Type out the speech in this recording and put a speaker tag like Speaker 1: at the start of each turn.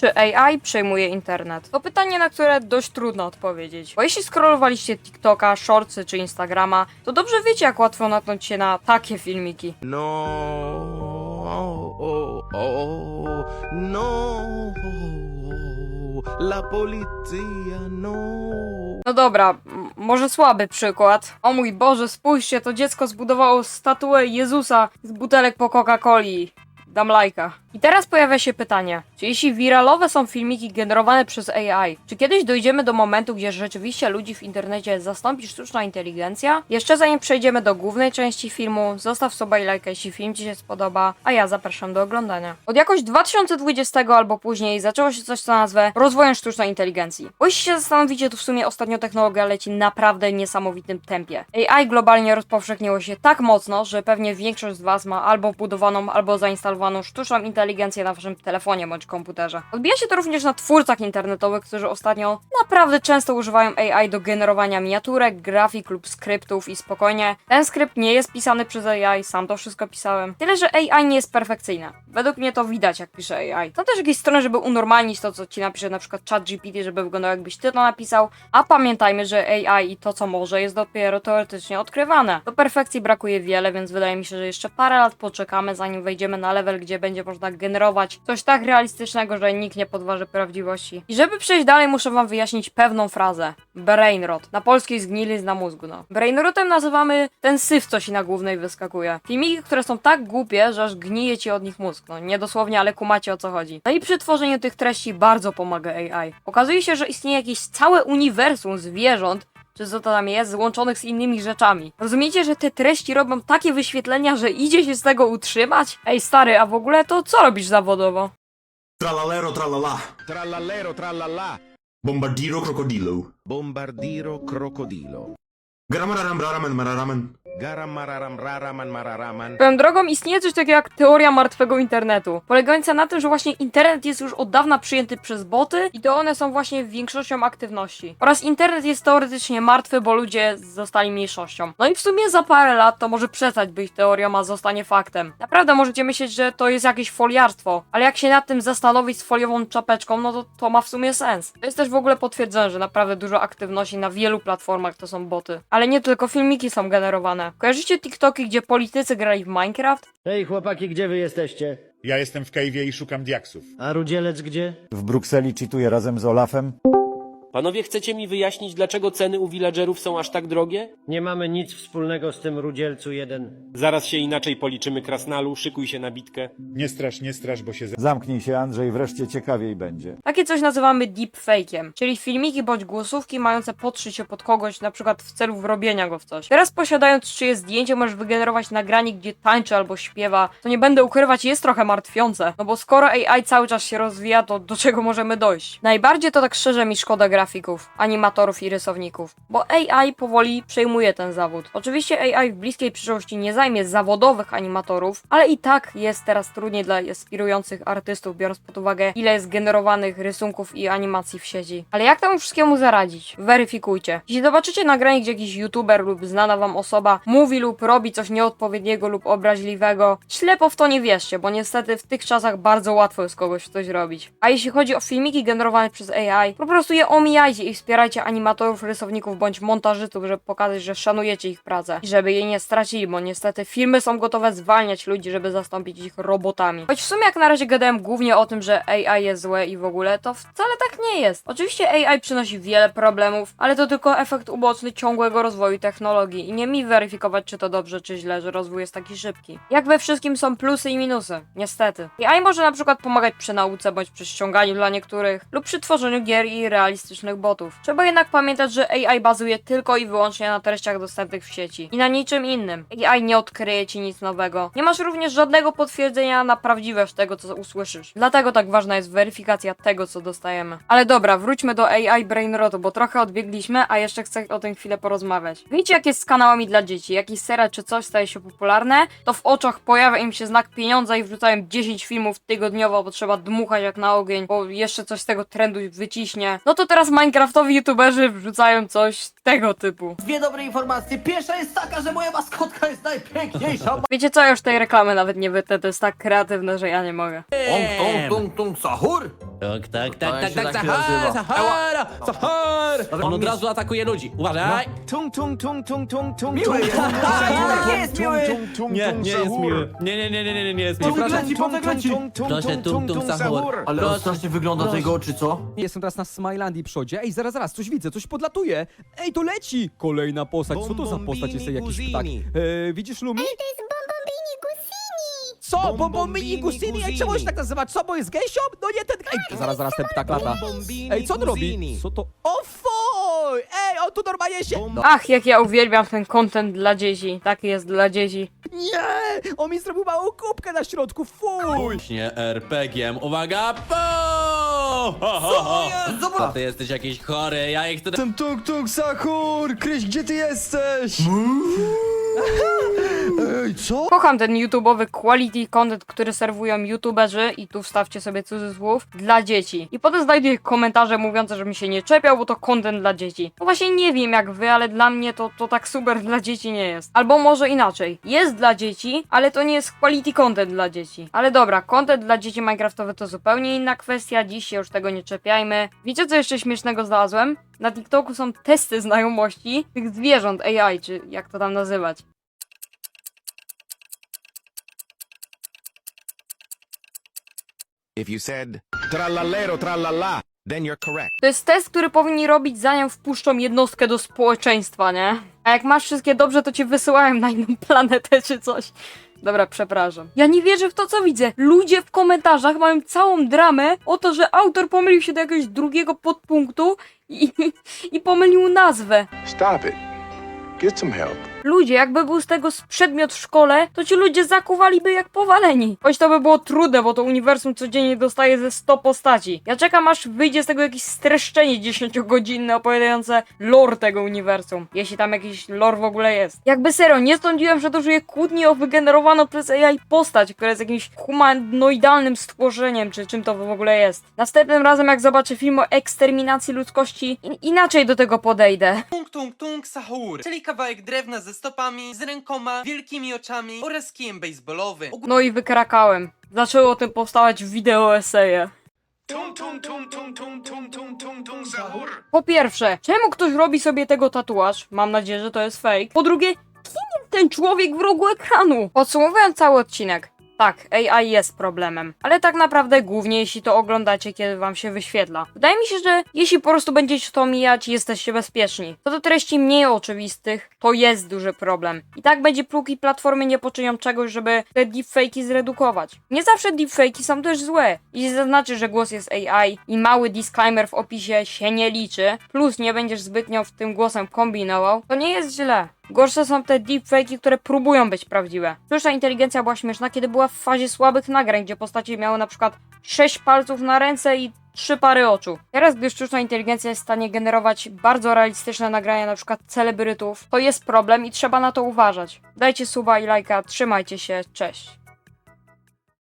Speaker 1: Czy AI przejmuje internet? To pytanie, na które dość trudno odpowiedzieć. Bo jeśli scrollowaliście TikToka, Shortsy czy Instagrama, to dobrze wiecie, jak łatwo natknąć się na takie filmiki.
Speaker 2: No, oh, no, la policía, no.
Speaker 1: No dobra, może słaby przykład. O mój Boże, spójrzcie, to dziecko zbudowało statuę Jezusa z butelek po Coca-Coli. Dam lajka. I teraz pojawia się pytanie, czy jeśli wiralowe są filmiki generowane przez AI, czy kiedyś dojdziemy do momentu, gdzie rzeczywiście ludzi w internecie zastąpi sztuczna inteligencja? Jeszcze zanim przejdziemy do głównej części filmu, zostaw i lajka, jeśli film Ci się spodoba, a ja zapraszam do oglądania. Od jakoś 2020 albo później zaczęło się coś, co nazwę rozwojem sztucznej inteligencji. Bo jeśli się zastanowicie, to w sumie ostatnio technologia leci naprawdę niesamowitym tempie. AI globalnie rozpowszechniło się tak mocno, że pewnie większość z Was ma albo wbudowaną, albo zainstalowaną sztuczną inteligencję na Waszym telefonie bądź komputerze. Odbija się to również na twórcach internetowych, którzy ostatnio naprawdę często używają AI do generowania miniaturek, grafik lub skryptów i spokojnie, ten skrypt nie jest pisany przez AI, sam to wszystko pisałem. Tyle, że AI nie jest perfekcyjne. Według mnie to widać, jak pisze AI. Są też jakieś strony, żeby unormalnić to, co ci napisze na przykład ChatGPT, żeby wyglądało jakbyś ty to napisał, a pamiętajmy, że AI i to, co może, jest dopiero teoretycznie odkrywane. Do perfekcji brakuje wiele, więc wydaje mi się, że jeszcze parę lat poczekamy, zanim wejdziemy na level, gdzie będzie można generować coś tak realistycznego, że nikt nie podważy prawdziwości. I żeby przejść dalej, muszę wam wyjaśnić pewną frazę. Brainrot. Na polskiej zgnilizna mózgu, no. Brainrotem nazywamy ten syf, co ci na głównej wyskakuje. Filmiki, które są tak głupie, że aż gnije ci od nich mózg. No, nie dosłownie, ale kumacie o co chodzi. No i przy tworzeniu tych treści bardzo pomaga AI. Okazuje się, że istnieje jakieś całe uniwersum zwierząt, czy co to tam jest, złączonych z innymi rzeczami. Rozumiecie, że te treści robią takie wyświetlenia, że idzie się z tego utrzymać? Ej stary, a w ogóle to co robisz zawodowo?
Speaker 3: Tralalero tralala.
Speaker 2: Trallallero, trallallà.
Speaker 3: Bombardiro crocodilo.
Speaker 2: Bombardiro, crocodilo.
Speaker 3: Gramararam mararaman.
Speaker 2: Garam, raraman.
Speaker 1: Swoją drogą istnieje coś takiego jak teoria martwego internetu, polegająca na tym, że właśnie internet jest już od dawna przyjęty przez boty i to one są właśnie większością aktywności. Oraz internet jest teoretycznie martwy, bo ludzie zostali mniejszością. No i w sumie za parę lat to może przestać być teorią, a zostanie faktem. Naprawdę możecie myśleć, że to jest jakieś foliarstwo, ale jak się nad tym zastanowić z foliową czapeczką, no to to ma w sumie sens. To jest też w ogóle potwierdzone, że naprawdę dużo aktywności na wielu platformach to są boty. Ale nie tylko filmiki są generowane. Kojarzycie TikToki, gdzie politycy grali w Minecraft?
Speaker 4: Hej chłopaki, gdzie wy jesteście?
Speaker 5: Ja jestem w Kejwie i szukam diaksów.
Speaker 4: A Rudzielec gdzie?
Speaker 6: W Brukseli cheatuję razem z Olafem.
Speaker 7: Panowie, chcecie mi wyjaśnić, dlaczego ceny u villagerów są aż tak drogie?
Speaker 4: Nie mamy nic wspólnego z tym Rudzielcu jeden.
Speaker 7: Zaraz się inaczej policzymy, Krasnalu, szykuj się na bitkę.
Speaker 5: Nie strasz, nie strasz, bo się z...
Speaker 6: Zamknij się Andrzej, wreszcie ciekawiej będzie.
Speaker 1: Takie coś nazywamy deepfake'iem, czyli filmiki bądź głosówki mające podszyć się pod kogoś, na przykład w celu wrobienia go w coś. Teraz posiadając czyjeś zdjęcie, możesz wygenerować nagranie, gdzie tańczy albo śpiewa. To nie będę ukrywać, jest trochę martwiące, no bo skoro AI cały czas się rozwija, to do czego możemy dojść? Najbardziej to tak szczerze mi szkoda grafików, animatorów i rysowników, bo AI powoli przejmuje ten zawód. Oczywiście AI w bliskiej przyszłości nie zajmie zawodowych animatorów, ale i tak jest teraz trudniej dla inspirujących artystów, biorąc pod uwagę ile jest generowanych rysunków i animacji w sieci. Ale jak temu wszystkiemu zaradzić? Weryfikujcie. Jeśli zobaczycie nagranie, gdzie jakiś youtuber lub znana wam osoba mówi lub robi coś nieodpowiedniego lub obraźliwego, ślepo w to nie wierzcie, bo niestety w tych czasach bardzo łatwo jest kogoś coś robić. A jeśli chodzi o filmiki generowane przez AI, po prostu je omijajcie i wspierajcie animatorów, rysowników bądź montażystów, żeby pokazać, że szanujecie ich pracę i żeby jej nie stracili, bo niestety firmy są gotowe zwalniać ludzi, żeby zastąpić ich robotami. Choć w sumie jak na razie gadałem głównie o tym, że AI jest złe i w ogóle, to wcale tak nie jest. Oczywiście AI przynosi wiele problemów, ale to tylko efekt uboczny ciągłego rozwoju technologii i nie mi weryfikować, czy to dobrze, czy źle, że rozwój jest taki szybki. Jak we wszystkim są plusy i minusy, niestety. AI może na przykład pomagać przy nauce bądź przy ściąganiu dla niektórych, lub przy tworzeniu gier i realistycznych botów. Trzeba jednak pamiętać, że AI bazuje tylko i wyłącznie na treściach dostępnych w sieci i na niczym innym. AI nie odkryje ci nic nowego. Nie masz również żadnego potwierdzenia na prawdziwość tego, co usłyszysz. Dlatego tak ważna jest weryfikacja tego, co dostajemy. Ale dobra, wróćmy do AI Brainrotu, bo trochę odbiegliśmy, a jeszcze chcę o tym chwilę porozmawiać. Wiecie, jak jest z kanałami dla dzieci? Jakiś serial czy coś staje się popularne, to w oczach pojawia im się znak pieniądza i wrzucają 10 filmów tygodniowo, bo trzeba dmuchać jak na ogień, bo jeszcze coś z tego trendu wyciśnie. No to teraz Minecraftowi youtuberzy wrzucają coś tego typu.
Speaker 8: Dwie dobre informacje. Pierwsza jest taka, że moja maskotka jest najpiękniejsza.
Speaker 1: Wiecie co, ja już tej reklamy nawet nie wytnę, to jest tak kreatywne, że ja nie mogę.
Speaker 8: Tung, tung, tung, tung, sahur.
Speaker 9: Tak, tak, tak, tak,
Speaker 8: się
Speaker 9: tak,
Speaker 8: tak
Speaker 9: Sahara,
Speaker 8: nazywa?
Speaker 9: Sahara, Sahara!
Speaker 8: Dobra,
Speaker 9: On od razu atakuje ludzi, uważaj!
Speaker 2: Tung tung tung tung tung tung
Speaker 8: Miły
Speaker 2: tung
Speaker 8: jest.
Speaker 2: tung
Speaker 8: Tak, tak jest miły.
Speaker 2: Tung, tung,
Speaker 9: Nie,
Speaker 2: tung,
Speaker 9: nie jest
Speaker 2: sahur.
Speaker 9: miły. Nie, nie, nie, nie, nie, nie jest miły.
Speaker 8: Tung,
Speaker 9: Proszę,
Speaker 2: Tung, tung, tung, tung,
Speaker 9: Proszę,
Speaker 2: tung,
Speaker 9: tung, tung,
Speaker 2: tung,
Speaker 9: sahur.
Speaker 8: Ale strasznie wygląda z jego oczy, co?
Speaker 10: Jestem teraz na Smilandii przodzie. Ej, zaraz, zaraz, coś widzę, coś podlatuje. Ej, to leci! Kolejna postać. Co to za postać? Jest jakiś ptak. E, widzisz, Lumi?
Speaker 11: To jest Bombomini Gusini!
Speaker 10: Co?
Speaker 2: Bombomini
Speaker 10: Bombomini Gusini? Ej, czemu się tak nazywa? Co, bo jest gęsią? No nie ten... Ej, zaraz, zaraz, ten ptak lata. Ej, co on robi? Co to? O fuj! Ej, on tu normalnie się... No,
Speaker 1: Ach, jak ja uwielbiam ten content dla dzieci. Taki jest dla dzieci.
Speaker 10: Nie! On mi zrobił małą kubkę na środku, fuj!
Speaker 9: Nie RPG-iem, uwaga! Po!
Speaker 8: Co jest?
Speaker 9: A
Speaker 8: Zobacz.
Speaker 9: ty jesteś jakiś chory, ja ich tutaj...
Speaker 10: Jestem Tung Tung Sahur! Kryś, gdzie ty jesteś? Ej, co?
Speaker 1: Kocham ten YouTube'owy quality content, który serwują YouTuberzy i tu wstawcie sobie cudzysłów dla dzieci. I potem znajduję komentarze mówiące, że mi się nie czepiał, bo to content dla dzieci. No właśnie nie wiem jak wy, ale dla mnie to, to tak super dla dzieci nie jest. Albo może inaczej. Jest dla dzieci, ale to nie jest quality content dla dzieci. Ale dobra, content dla dzieci Minecraftowy to zupełnie inna kwestia, dziś się już tego nie czepiajmy. Wiecie co jeszcze śmiesznego znalazłem? Na TikToku są testy znajomości tych zwierząt AI, czy jak to tam nazywać.
Speaker 2: If you said trallallero trallalla, then you're correct.
Speaker 1: To jest test, który powinni robić zanim wpuszczą jednostkę do społeczeństwa, nie? A jak masz wszystkie dobrze, to cię wysyłają na inną planetę czy coś. Dobra, przepraszam. Ja nie wierzę w to, co widzę. Ludzie w komentarzach mają całą dramę o to, że autor pomylił się do jakiegoś drugiego podpunktu i, i pomylił nazwę.
Speaker 12: Stop it. Get some help.
Speaker 1: Ludzie, jakby był z tego przedmiot w szkole, to ci ludzie zakuwaliby jak powaleni. Choć to by było trudne, bo to uniwersum codziennie dostaje ze 100 postaci. Ja czekam aż wyjdzie z tego jakieś streszczenie 10-godzinne opowiadające lore tego uniwersum. Jeśli tam jakiś lore w ogóle jest. Jakby serio, nie sądziłem, że dożyję kłótni o wygenerowaną przez AI postać, która jest jakimś humanoidalnym stworzeniem, czy czym to w ogóle jest. Następnym razem, jak zobaczę film o eksterminacji ludzkości, in- inaczej do tego podejdę.
Speaker 13: Tung Tung Tung Sahur, czyli kawałek drewna ze stopami, z rękoma, wielkimi oczami oraz kijem baseballowym.
Speaker 1: No i wykrakałem. Zaczęły o tym powstawać wideo eseje. Po pierwsze, czemu ktoś robi sobie tego tatuaż? Mam nadzieję, że to jest fake. Po drugie, kim jest ten człowiek w rogu ekranu? Podsumowując cały odcinek. Tak, AI jest problemem, ale tak naprawdę głównie jeśli to oglądacie, kiedy wam się wyświetla. Wydaje mi się, że jeśli po prostu będziecie to mijać, jesteście bezpieczni. Co do treści mniej oczywistych, to jest duży problem. I tak będzie póki platformy nie poczynią czegoś, żeby te deepfake'i zredukować. Nie zawsze deepfake'i są też złe. Jeśli zaznaczysz, że głos jest AI i mały disclaimer w opisie się nie liczy, plus nie będziesz zbytnio w tym głosem kombinował, to nie jest źle. Gorsze są te deepfake'i, które próbują być prawdziwe. Sztuczna inteligencja była śmieszna, kiedy była w fazie słabych nagrań, gdzie postacie miały na przykład 6 palców na ręce i trzy pary oczu. Teraz, gdy sztuczna inteligencja jest w stanie generować bardzo realistyczne nagrania, na przykład celebrytów, to jest problem i trzeba na to uważać. Dajcie suba i lajka, trzymajcie się, cześć.